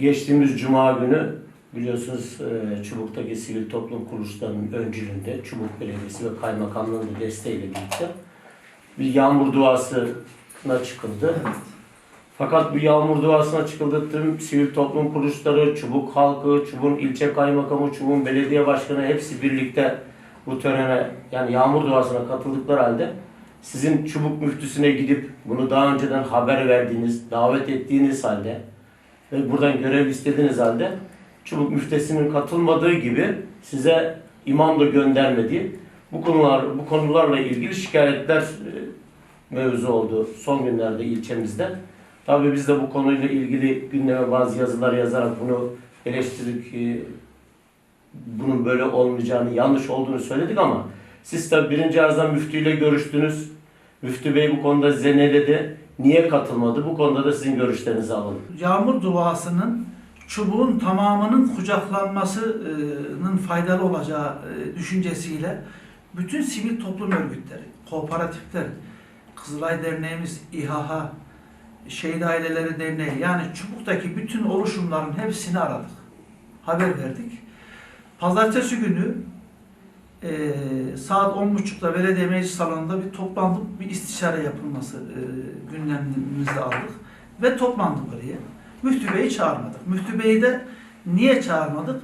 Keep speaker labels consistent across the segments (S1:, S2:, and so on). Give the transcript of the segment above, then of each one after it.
S1: Geçtiğimiz Cuma günü biliyorsunuz e, Çubuk'taki sivil toplum kuruluşlarının öncülüğünde Çubuk Belediyesi ve Kaymakamlığın da desteğiyle birlikte bir yağmur duasına çıkıldı. Fakat bu yağmur duasına çıkıldı tüm sivil toplum kuruluşları, Çubuk halkı, Çubuk'un ilçe kaymakamı, Çubuk'un belediye başkanı hepsi birlikte bu törene yani yağmur duasına katıldıkları halde sizin Çubuk müftüsüne gidip bunu daha önceden haber verdiğiniz, davet ettiğiniz halde buradan görev istediğiniz halde Çubuk müftesinin katılmadığı gibi size imam da göndermediği bu konular bu konularla ilgili şikayetler e, mevzu oldu son günlerde ilçemizde. Tabii biz de bu konuyla ilgili gündeme bazı yazılar yazarak bunu eleştirdik. e, Bunun böyle olmayacağını, yanlış olduğunu söyledik ama siz tabii birinci ağızdan müftüyle görüştünüz. Müftü Bey bu konuda size ne dedi? Niye katılmadı? Bu konuda da sizin görüşlerinizi alalım.
S2: Yağmur duasının çubuğun tamamının kucaklanmasının faydalı olacağı e, düşüncesiyle bütün sivil toplum örgütleri, kooperatifler, Kızılay Derneğimiz, İHA, Şehit Aileleri Derneği yani Çubuk'taki bütün oluşumların hepsini aradık. Haber verdik. Pazartesi günü e, saat 10.30'da belediye meclis salonunda bir toplantı, bir istişare yapılması e, gündemimizde aldık. Ve toplandık oraya. Müftü Bey'i çağırmadık. Müftü Bey'i de niye çağırmadık?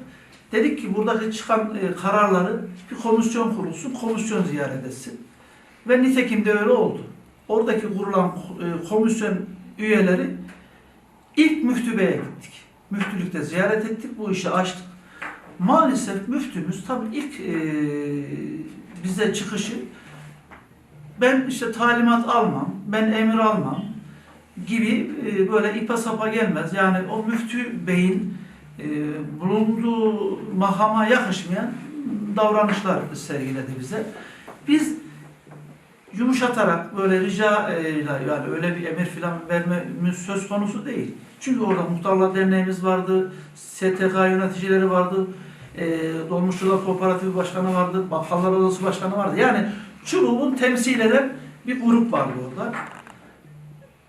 S2: Dedik ki buradaki çıkan e, kararları bir komisyon kurulsun, komisyon ziyaret etsin. Ve nitekim de öyle oldu. Oradaki kurulan e, komisyon üyeleri ilk Müftü Bey'e gittik. Müftülükte ziyaret ettik, bu işi açtık. Maalesef müftümüz tabii ilk e, bize çıkışı ben işte talimat almam, ben emir almam gibi e, böyle ipa sapa gelmez. Yani o müftü beyin e, bulunduğu makama yakışmayan davranışlar sergiledi bize. Biz yumuşatarak böyle rica e, yani öyle bir emir filan vermemiz söz konusu değil. Çünkü orada muhtarlar derneğimiz vardı, STK yöneticileri vardı, e, Dolmuşçular Kooperatifi Başkanı vardı, Bakkallar Odası Başkanı vardı. Yani Çubuk'un temsil eden bir grup vardı orada.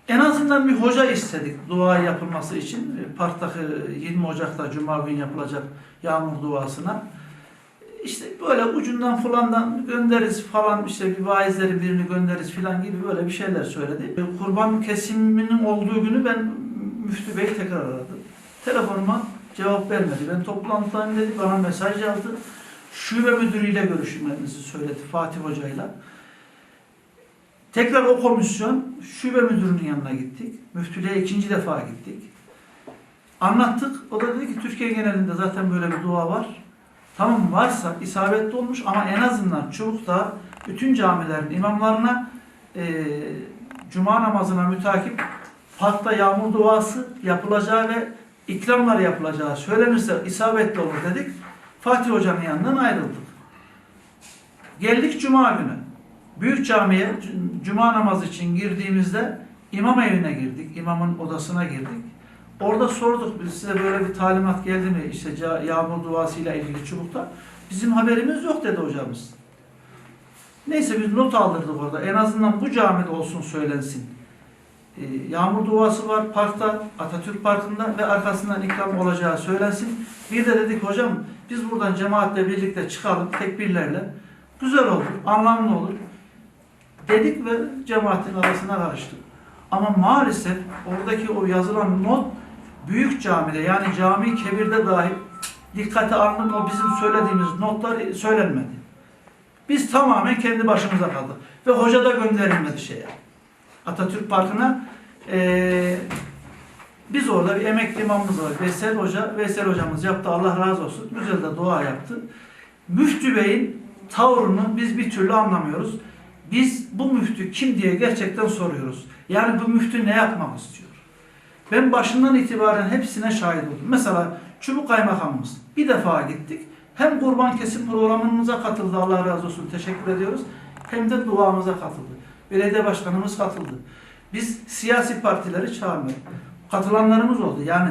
S2: En azından bir hoca istedik dua yapılması için. E, Parktaki 20 Ocak'ta Cuma gün yapılacak yağmur duasına. İşte böyle ucundan falandan göndeririz falan işte bir vaizleri birini göndeririz falan gibi böyle bir şeyler söyledi. E, Kurban kesiminin olduğu günü ben Müftü Bey tekrar aradı. Telefonuma cevap vermedi. Ben toplantıdayım dedi bana mesaj yazdı. Şube müdürüyle görüşmemizi söyledi Fatih Hoca'yla. Tekrar o komisyon şube müdürünün yanına gittik. Müftülüğe ikinci defa gittik. Anlattık. O da dedi ki Türkiye genelinde zaten böyle bir dua var. Tamam varsa isabetli olmuş ama en azından Çubuk'ta bütün camilerin imamlarına e, cuma namazına mütakip parkta yağmur duası yapılacağı ve ikramlar yapılacağı söylenirse isabetli olur dedik. Fatih Hoca'nın yanından ayrıldık. Geldik Cuma günü. Büyük camiye cuma namazı için girdiğimizde imam evine girdik. imamın odasına girdik. Orada sorduk biz size böyle bir talimat geldi mi işte yağmur duasıyla ilgili çubukta. Bizim haberimiz yok dedi hocamız. Neyse biz not aldırdık orada. En azından bu camide olsun söylensin. Ee, yağmur duası var parkta, Atatürk Parkı'nda ve arkasından ikram olacağı söylensin. Bir de dedik hocam biz buradan cemaatle birlikte çıkalım tekbirlerle. Güzel olur, anlamlı olur. Dedik ve cemaatin arasına karıştık. Ama maalesef oradaki o yazılan not büyük camide yani cami kebirde dahi dikkate alınıp o bizim söylediğimiz notlar söylenmedi. Biz tamamen kendi başımıza kaldık. Ve hoca da gönderilmedi şeye. Atatürk Parkı'na eee, biz orada bir emekli imamımız var. Veysel Hoca. Veysel hocamız yaptı. Allah razı olsun. Güzel de dua yaptı. Müftü Bey'in tavrını biz bir türlü anlamıyoruz. Biz bu müftü kim diye gerçekten soruyoruz. Yani bu müftü ne yapmak istiyor? Ben başından itibaren hepsine şahit oldum. Mesela Çubuk Kaymakamımız bir defa gittik. Hem kurban kesim programımıza katıldı Allah razı olsun teşekkür ediyoruz. Hem de duamıza katıldı. Belediye başkanımız katıldı. Biz siyasi partileri çağırmadık. Katılanlarımız oldu. Yani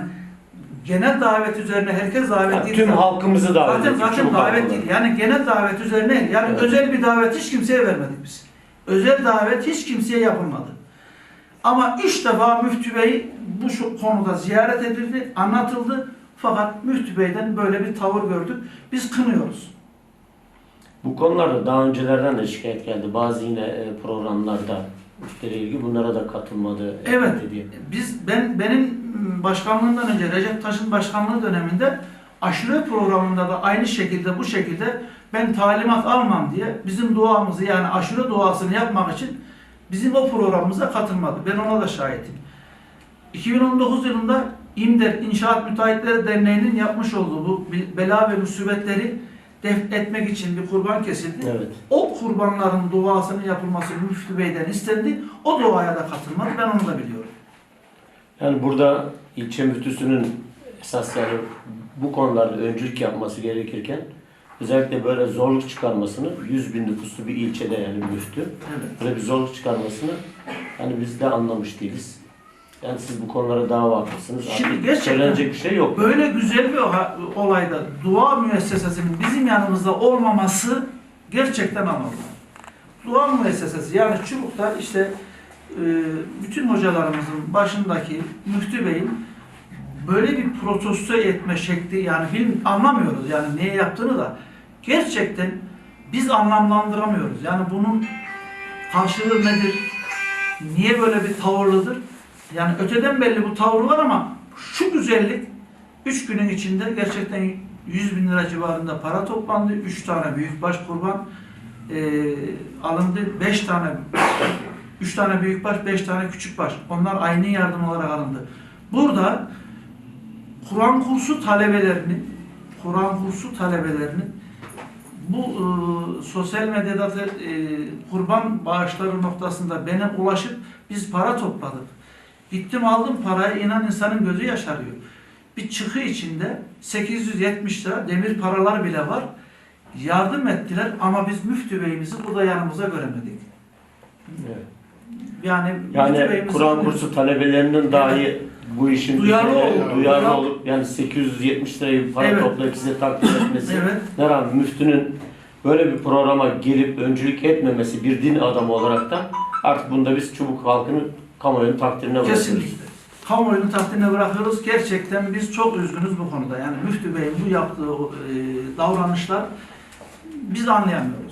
S2: genel davet üzerine herkes davet
S1: Yani
S2: değil.
S1: tüm halkımızı davet
S2: Zaten
S1: ettik.
S2: zaten davet değil. Yani genel davet üzerine. Yani
S1: Evet.
S2: özel bir davet hiç kimseye vermedik biz. Özel davet hiç kimseye yapılmadı. Ama üç defa Müftü Bey bu şu konuda ziyaret edildi, anlatıldı. Fakat Müftü Bey'den böyle bir tavır gördük. Biz kınıyoruz.
S1: Bu konularda daha öncelerden de şikayet geldi. Bazı yine e, programlarda müşteriyle ilgili bunlara da katılmadı.
S2: Evet.
S1: diye.
S2: Biz ben benim başkanlığımdan önce Recep Taş'ın başkanlığı döneminde aşure programında da aynı şekilde bu şekilde ben talimat almam diye bizim duamızı yani aşure duasını yapmak için bizim o programımıza katılmadı. Ben ona da şahitim. 2019 yılında İMDER İnşaat Müteahhitleri Derneği'nin yapmış olduğu bu bela ve musibetleri def etmek için bir kurban kesildi.
S1: Evet.
S2: O kurbanların duasının yapılması Müftü Bey'den istendi. O duaya da katılmadı. Ben onu da biliyorum.
S1: Yani burada ilçe müftüsünün esas yani bu konularda öncülük yapması gerekirken özellikle böyle zorluk çıkarmasını 100 bin nüfuslu bir ilçede yani müftü
S2: Evet.
S1: böyle bir zorluk çıkarmasını hani biz de anlamış değiliz. Yani siz bu konulara daha vakıfsınız.
S2: Şimdi
S1: Artık
S2: gerçekten
S1: söylenecek bir şey yok.
S2: Böyle güzel bir olayda dua müessesesinin bizim yanımızda olmaması gerçekten anormal. Dua müessesesi yani Çubuk'ta işte e, bütün hocalarımızın başındaki Müftü Bey'in böyle bir protesto etme şekli yani bil, anlamıyoruz yani niye yaptığını da gerçekten biz anlamlandıramıyoruz. Yani bunun karşılığı nedir? Niye böyle bir tavırlıdır? Yani öteden belli bu tavır var ama şu güzellik 3 günün içinde gerçekten 100 bin lira civarında para toplandı. 3 tane büyükbaş kurban e, alındı. 5 tane 3 tane büyükbaş, 5 tane küçükbaş. Onlar aynı yardım olarak alındı. Burada Kur'an kursu talebelerinin Kur'an kursu talebelerinin bu e, sosyal medyada da, e, kurban bağışları noktasında bana ulaşıp biz para topladık. Gittim aldım parayı inan insanın gözü yaşarıyor. Bir çıkı içinde 870 lira demir paralar bile var. Yardım ettiler ama biz müftü beyimizi burada yanımıza göremedik.
S1: Evet.
S2: Yani,
S1: Yani Kur'an kursu talebelerinin dahi bu işin
S2: Duyarlı
S1: üzerine
S2: olup-
S1: duyarlı
S2: duyarlı-
S1: olup yani 870 lirayı para
S2: Evet.
S1: toplayıp size takdim etmesi.
S2: Evet.
S1: Ne rağmen müftünün böyle bir programa gelip öncülük etmemesi bir din adamı olarak da artık bunda biz çubuk halkının kamuoyunun takdirine bırakıyoruz.
S2: Kesinlikle. Kamuoyunun takdirine bırakıyoruz. Gerçekten biz çok üzgünüz bu konuda. Yani Müftü Bey'in bu yaptığı e, davranışlar biz anlayamıyoruz.